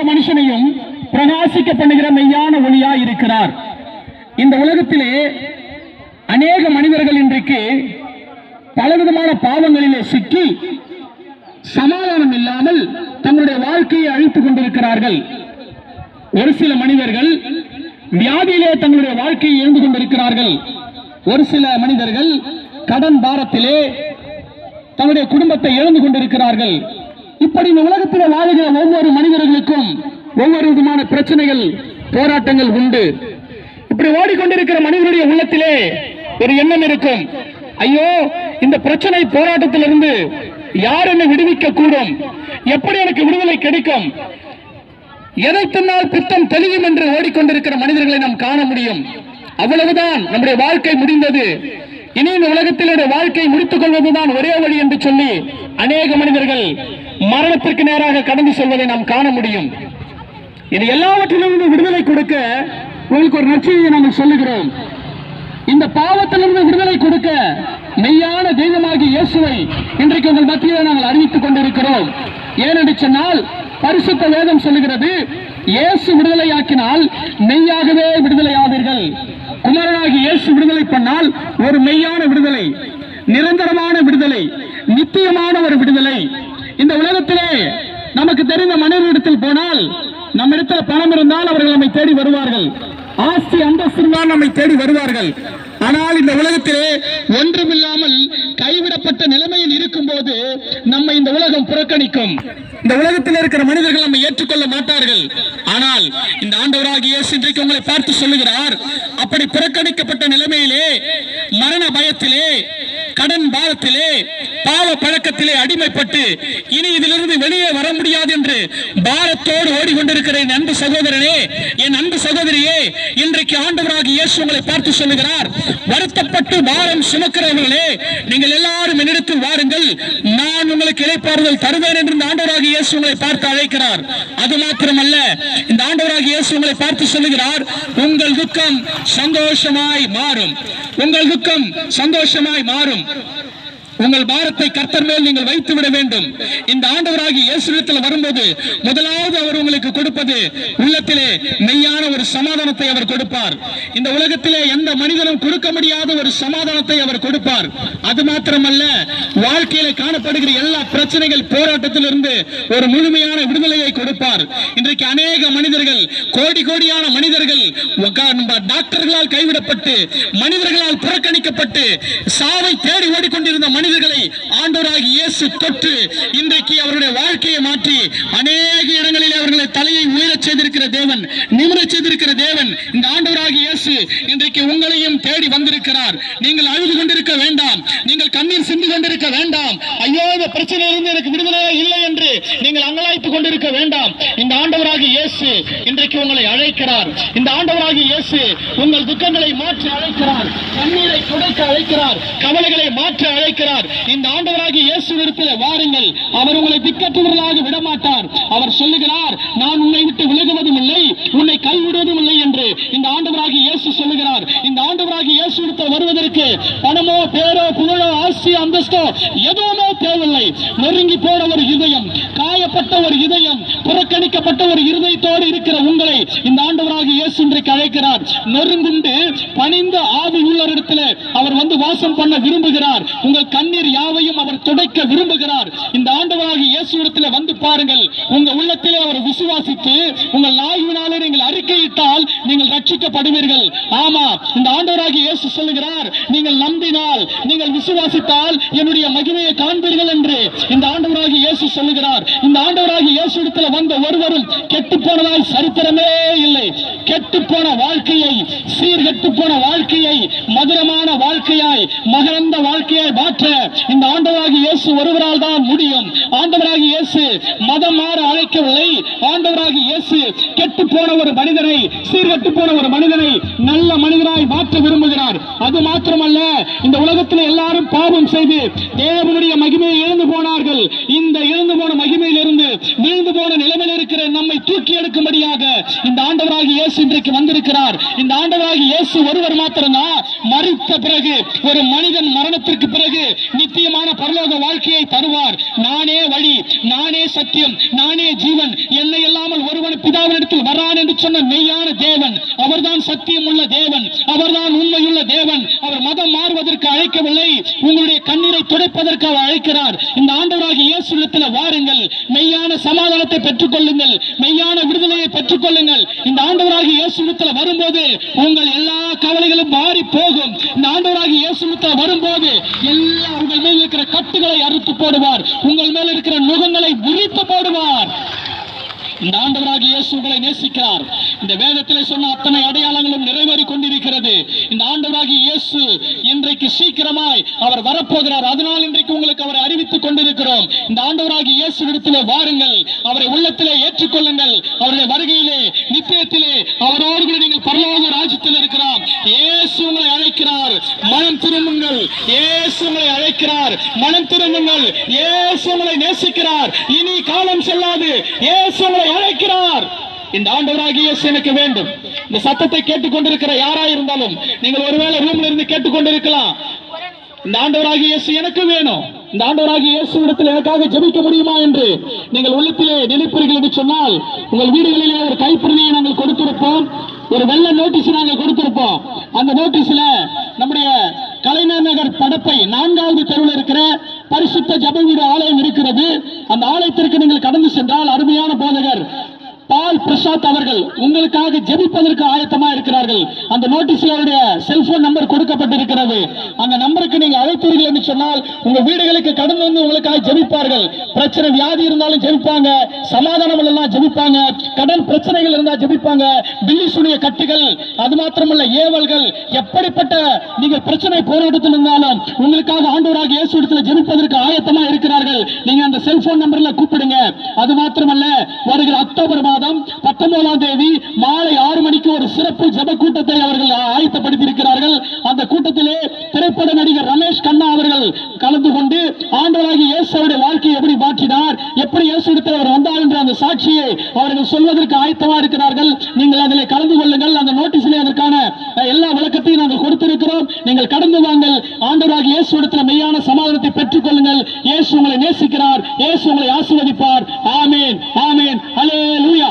எந்த மனுஷனையும் பிரகாசிக்க பண்ணுகிற மெய்யான ஒளியா இருக்கிறார் இந்த உலகத்திலே அநேக மனிதர்கள் இன்றைக்கு பலவிதமான பாவங்களிலே சிக்கி சமாதானம் இல்லாமல் தங்களுடைய வாழ்க்கையை அழித்துக் கொண்டிருக்கிறார்கள். ஒரு சில மனிதர்கள் வியாதியிலே தங்களுடைய வாழ்க்கையை எழுந்து கொண்டிருக்கிறார்கள். ஒரு சில மனிதர்கள் கடன் பாரத்திலே தங்களுடைய குடும்பத்தை இழந்து கொண்டிருக்கிறார்கள். இப்படி இந்த உலகத்தில் வாழுகிற ஒவ்வொரு மனிதர்களுக்கும் ஒவ்வொரு விதமான பிரச்சனைகள் போராட்டங்கள் உண்டு. இப்படி ஓடிக்கொண்டிருக்கிற மனிதனுடைய உள்ளத்திலே ஒரு எண்ணம் இருக்கும். ஐயோ இந்த பிரச்சனை போராட்டத்திலிருந்து யார் என்னை விடுவிக்க கூடும் எப்படி எனக்கு விடுதலை கிடைக்கும்? எதை தின்னால் பித்தம் தெளியும் என்று ஓடிக்கொண்டிருக்கிற மனிதர்களை நாம் காண முடியும். அவ்வளவுதான் நம்முடைய வாழ்க்கை முடிந்தது. இனி இந்த உலகத்தில் வாழ்க்கை வாழ்க்கையை முடித்துக் கொள்வதுதான் ஒரே வழி என்று சொல்லி அநேக மனிதர்கள் மரணத்திற்கு நேராக கடந்து செல்வதை நாம் காண முடியும். இது எல்லாவற்றிலிருந்து விடுதலை கொடுக்க உங்களுக்கு ஒரு நற்செய்தியை நாங்கள் சொல்லுகிறோம். இந்த பாவத்திலிருந்து விடுதலை கொடுக்க மெய்யான தெய்வமாகி இயேசுவை இன்றைக்கு உங்கள் மத்தியில் நாங்கள் அறிவித்துக் கொண்டிருக்கிறோம். ஏனென்று சொன்னால் பரிசுத்த வேதம் சொல்லுகிறது இயேசு விடுதலையாக்கினால் மெய்யாகவே விடுதலையாவீர்கள். குமரனாகி இயேசு விடுதலை பண்ணால் ஒரு மெய்யான விடுதலை நிரந்தரமான விடுதலை நித்தியமான ஒரு விடுதலை. இந்த உலகத்திலே நமக்கு தெரிந்த மனிதனிடத்தில் போனால் நம்மிடத்தில் பணம் இருந்தால் அவர்கள் நம்மை தேடி வருவார்கள். ஆஸ்தி அந்தஸ்து நம்மை தேடி வருவார்கள். ஆனால் இந்த உலகத்திலே ஒன்றுமில்லாமல் கை போது நம்ம இந்த உலகம் புறக்கணிக்கும். இந்த உலகத்தில் இருக்கிற மனிதர்கள் நம்ம ஏற்றுக்கொள்ள மாட்டார்கள். ஆனால் இந்த ஆண்டவராக இயேசு இன்றைக்கு உங்களை பார்த்து சொல்லுகிறார் அப்படி புறக்கணிக்க மரண கடன் பாரத்திலே பாவ பழக்கத்திலே அடிமைப்பட்டு இனி இதிலிருந்து வெளியே வர முடியாது என்று பாரத்தோடு ஓடிக்கொண்டிருக்கிற என் அன்பு சகோதரனே. என் அன்பு சகோதரியே இன்றைக்கு ஆண்டவராக இயேசு உங்களை பார்த்து சொல்லுகிறார். வருத்தப்பட்டு பாரம் சுமக்கிறவர்களே நீங்கள் எல்லாரும் என்னிடத்தில் வாருங்கள். நான் உங்களுக்கு இழைப்பாறுதல் தருவேன் என்று இந்த ஆண்டவராக இயேசு உங்களை பார்த்து அழைக்கிறார். அது மாத்திரமல்ல இந்த ஆண்டவராக இயேசு உங்களை பார்த்து சொல்லுகிறார் உங்கள் துக்கம் சந்தோஷமாய் மாறும். உங்கள் துக்கம் சந்தோஷமாய் மாறும். உங்கள் பாரத்தை கர்த்தர் மேல் நீங்கள் வைத்து விட வேண்டும். இந்த ஆண்டவராகி இயேசுவிடத்தில் வரும்போது முதலாவது அவர் உங்களுக்கு கொடுப்பது உள்ளத்திலே மெய்யான ஒரு சமாதானத்தை அவர் கொடுப்பார். இந்த உலகத்திலே எந்த மனிதனும் கொடுக்க முடியாத ஒரு சமாதானத்தை அவர் கொடுப்பார். அது மாத்திரமல்ல வாழ்க்கையில காணப்படுகிற எல்லா பிரச்சனைகள் போராட்டத்திலிருந்து ஒரு முழுமையான விடுதலையை கொடுப்பார். இன்றைக்கு அநேக மனிதர்கள் கோடி கோடியான மனிதர்கள் டாக்டர்களால் கைவிடப்பட்டு மனிதர்களால் புறக்கணிக்கப்பட்டு சாவை தேடி ஓடிக்கொண்டிருந்த மனிதர்களை ஆண்டவராகி இயேசு தொட்டு இன்றைக்கு அவருடைய வாழ்க்கையை மாற்றி அநேக இடங்களில் அவர்களை தலையை உயரச் செய்திருக்கிற தேவன் நிமிரச் செய்திருக்கிற தேவன். இந்த ஆண்டவராக இயேசு இன்றைக்கு உங்களையும் தேடி வந்திருக்கிறார். நீங்கள் அழுது கொண்டிருக்க வேண்டாம். நீங்கள் கண்ணீர் சிந்து கொண்டிருக்க வேண்டாம். ஐயோ இந்த பிரச்சனையிலிருந்து எனக்கு விடுதலையே இல்லை என்று நீங்கள் அங்கலாய்த்துக் கொண்டிருக்க வேண்டாம். இந்த ஆண்டவராக இயேசு இன்றைக்கு உங்களை அழைக்கிறார். இந்த ஆண்டவராக இயேசு உங்கள் துக்கங்களை மாற்றி அழைக்கிறார். கண்ணீரை துடைக்க அழைக்கிறார். கவலைகளை மாற்ற அழைக்கிறார். இந்த ஆண்டவராகிய இயேசு வாருங்கள். அவர் உங்களை திக்கற்றவர்களாக விடமாட்டார். அவர் சொல்லுகிறார் நான் உன்னை விட்டு விலகுவதும் இல்லை உன்னை கைவிடுவதும் இல்லை என்று இந்த ஆண்டவராகி இயேசு சொல்லுகிறார். இந்த ஆண்டவராகி இயேசு இடத்தில் வருவதற்கு பணமோ பேரோ புகழோ ஆசி அந்தஸ்தோ எதுவுமே தேவையில்லை. நெருங்கி போன ஒரு இதயம் காயப்பட்ட ஒரு இதயம் அழைக்கப்பட்ட ஒரு இருதயத்தோடு இருக்கிற உங்களை இந்த ஆண்டவராக இயேசு இன்றைக்கு அழைக்கிறார். நொறுங்குண்டு பணிந்த ஆவி உள்ளவரிடத்தில் அவர் வந்து வாசம் பண்ண விரும்புகிறார். உங்கள் கண்ணீர் யாவையும் அவர் துடைக்க விரும்புகிறார். இந்த ஆண்டவராக இயேசு இடத்துல வந்து பாருங்கள். உங்க உள்ளத்திலே அவர் விசுவாசித்து உங்கள் நாயினாலே நீங்கள் அறிக்கையிட்டால் நீங்கள் ரட்சிக்கப்படுவீர்கள். ஆமா இந்த ஆண்டவராக இயேசு சொல்லுகிறார் நீங்கள் நம்பினால் நீங்கள் விசுவாசித்தால் என்னுடைய மகிமையை காண்பீர்கள் என்று. இந்த ஆண்டவராக இயேசு சொல்லுகிறார். இந்த ஆண்டவராக இயேசு இடத்துல வந்த ஒரு ஒருவரும் கெட்டு போனதாய் சரித்திரமே இல்லை. கெட்டு போன வாழ்க்கையை சீர்கெட்டு போன வாழ்க்கையை மதுரமான வாழ்க்கையாய் மகரந்த வாழ்க்கையாய் மாற்ற இந்த ஆண்டவராகி இயேசு ஒருவரால் தான் முடியும். ஆண்டவராகி இயேசு மதம் மாற அழைக்கவில்லை. ஆண்டவராகி இயேசு கெட்டு போன ஒரு மனிதனை சீர்கெட்டு போன ஒரு மனிதனை நல்ல மனிதனாய் மாற்ற விரும்புகிறார். அது மாத்திரமல்ல இந்த உலகத்தில் எல்லாரும் பாவம் செய்து தேவனுடைய மகிமையை இழந்து போனார்கள். இந்த இழந்து போன மகிமையிலிருந்து வீழ்ந்து போன நிலைமையில் இருக்கிற நம்மை தூக்கி எடுக்கும்படியாக இந்த ஆண்டவராக இயேசு இன்றைக்கு வந்திருக்கிறார். இந்த ஆண்டவராக இயேசு ஒருவர் மாத்திரம்தான் மறித்த பிறகு ஒரு மனிதன் மரணத்திற்கு பிறகு நித்தியமான பரலோக வாழ்க்கையை தருவார். நானே வழி நானே சத்தியம் நானே ஜீவன். என்னை இல்லாமல் ஒருவன் பிதாவினிடத்தில் வரான் என்று சொன்ன மெய்யான தேவன் அவர்தான் சத்தியம் உள்ள தேவன் அவர்தான் உண்மையுள்ள தேவன். அவர் மதம் மாறுவதற்கு அழைக்கவில்லை உங்களுடைய கண்ணீரை துடைப்பதற்காக அழைக்கிறார். இந்த ஆண்டவராக இயேசுவிடத்தில் வாருங்கள் மெய்யான சமாதானத்தை பெற்றுக் கொள்ளுங்கள் மெய்யான விடுதலையை பெற்றுக் கொள்ளுங்கள் இந்த ஆண்டவராக இயேசுவிடத்தில் வரும்போது உங்கள் எல்லா கவலைகளும் மாறி போகும். இந்த ஆண்டவராகிய வரும்போது எல்லா உங்கள் மேல் இருக்கிற கட்டுகளை அறுத்து போடுவார். உங்கள் மேல் இருக்கிற நுகங்களை முறித்து போடுவார். இந்த ஆண்டவராகிய இயேசு உங்களை நேசிக்கிறார். இந்த வேதத்திலே சொன்ன அத்தனை அடையாளங்களும் நிறைவேறி கொண்டிருக்கிறது. இந்த ஆண்டவராக இயேசு இன்றைக்கு சீக்கிரமாய் அவர் வரப்போகிறார். அதனால் இன்றைக்கு உங்களுக்கு அவரை அறிவித்துக் கொண்டிருக்கிறோம். இந்த ஆண்டவராக இயேசு இடத்திலே வாருங்கள். அவரை உள்ளத்திலே ஏற்றுக்கொள்ளுங்கள் அவருடைய வருகையிலே நித்தியத்திலே அவரோடு நீங்கள் பரலோக ராஜ்யத்தில் இருக்கிறார். இயேசு உங்களை அழைக்கிறார். மனம் திரும்புங்கள். இயேசு உங்களை அழைக்கிறார். மனம் திரும்புங்கள். இயேசு உங்களை நேசிக்கிறார். இனி காலம் செல்லாது. இயேசு உங்களை அழைக்கிறார். இந்த ஆண்டவராகிய எனக்கு வேண்டும். இந்த சத்தத்தை கேட்டுக்கொண்டிருக்கிற யாரா இருந்தாலும் நீங்கள் ஒருவேளை ரூம்ல இருந்து கேட்டுக்கொண்டிருக்கலாம். இந்த ஆண்டவராகி இயேசு எனக்கு வேணும். இந்த ஆண்டவராகி இயேசு இடத்தில் எனக்காக ஜெபிக்க முடியுமா என்று நீங்கள் உள்ளத்திலே நினைப்பீர்கள் என்று சொன்னால் உங்கள் வீடுகளிலே ஒரு கைப்பிரதியை நாங்கள் கொடுத்திருப்போம். ஒரு வெள்ள நோட்டீஸ் நாங்கள் கொடுத்திருப்போம். அந்த நோட்டீஸ்ல நம்முடைய கலைஞர் நகர் படப்பை நான்காவது தெருவில் இருக்கிற பரிசுத்த ஜப ஆலயம் இருக்கிறது. அந்த ஆலயத்திற்கு நீங்கள் கடந்து சென்றால் அருமையான போதகர் பால் பிரசாத் அவர்கள் உங்களுக்காக ஜெபிப்பதற்கு ஆயத்தமா இருக்கிறார்கள். அந்த நோட்டீஸ்ல அவருடைய செல்போன் நம்பர் கொடுக்கப்பட்டிருக்கிறது. அந்த நம்பருக்கு நீங்க அழைத்தீர்கள் என்று சொன்னால் உங்க வீடுகளுக்கு கடந்து வந்து உங்களுக்காக ஜெபிப்பார்கள். பிரச்சனை வியாதி இருந்தாலும் ஜெபிப்பாங்க சமாதானம் எல்லாம் ஜெபிப்பாங்க கடன் பிரச்சனைகள் இருந்தா ஜெபிப்பாங்க பில்லி சுனிய கட்டுகள் அது மாத்திரமல்ல ஏவல்கள் எப்படிப்பட்ட நீங்க பிரச்சனை போராட்டத்தில் இருந்தாலும் உங்களுக்காக ஆண்டோராக இயேசு இடத்துல ஜெபிப்பதற்கு ஆயத்தமா இருக்கிறார்கள். நீங்க அந்த செல்போன் நம்பர்ல கூப்பிடுங்க. அது மாத்திரமல்ல வருகிற அக்டோபர் மாதம் மாதம் பத்தொன்பதாம் தேதி மாலை ஆறு மணிக்கு ஒரு சிறப்பு ஜப கூட்டத்தை அவர்கள் ஆயத்தப்படுத்தி இருக்கிறார்கள் அந்த கூட்டத்திலே திரைப்பட நடிகர் ரமேஷ் கண்ணா அவர்கள் கலந்து கொண்டு ஆண்டவராகி இயேசுடைய வாழ்க்கையை எப்படி மாற்றினார் எப்படி இயேசுடத்தில் அவர் வந்தார் என்ற அந்த சாட்சியை அவர்கள் சொல்வதற்கு ஆயத்தமா இருக்கிறார்கள். நீங்கள் அதில் கலந்து கொள்ளுங்கள். அந்த நோட்டீஸிலே அதற்கான எல்லா விளக்கத்தையும் நாங்கள் கொடுத்திருக்கிறோம். நீங்கள் கடந்து வாங்கள். ஆண்டவராக இயேசுடத்தில் மெய்யான சமாதானத்தை பெற்றுக் கொள்ளுங்கள். இயேசு உங்களை நேசிக்கிறார். இயேசு உங்களை ஆசிர்வதிப்பார். ஆமேன். ஆமேன். ஹalleluya.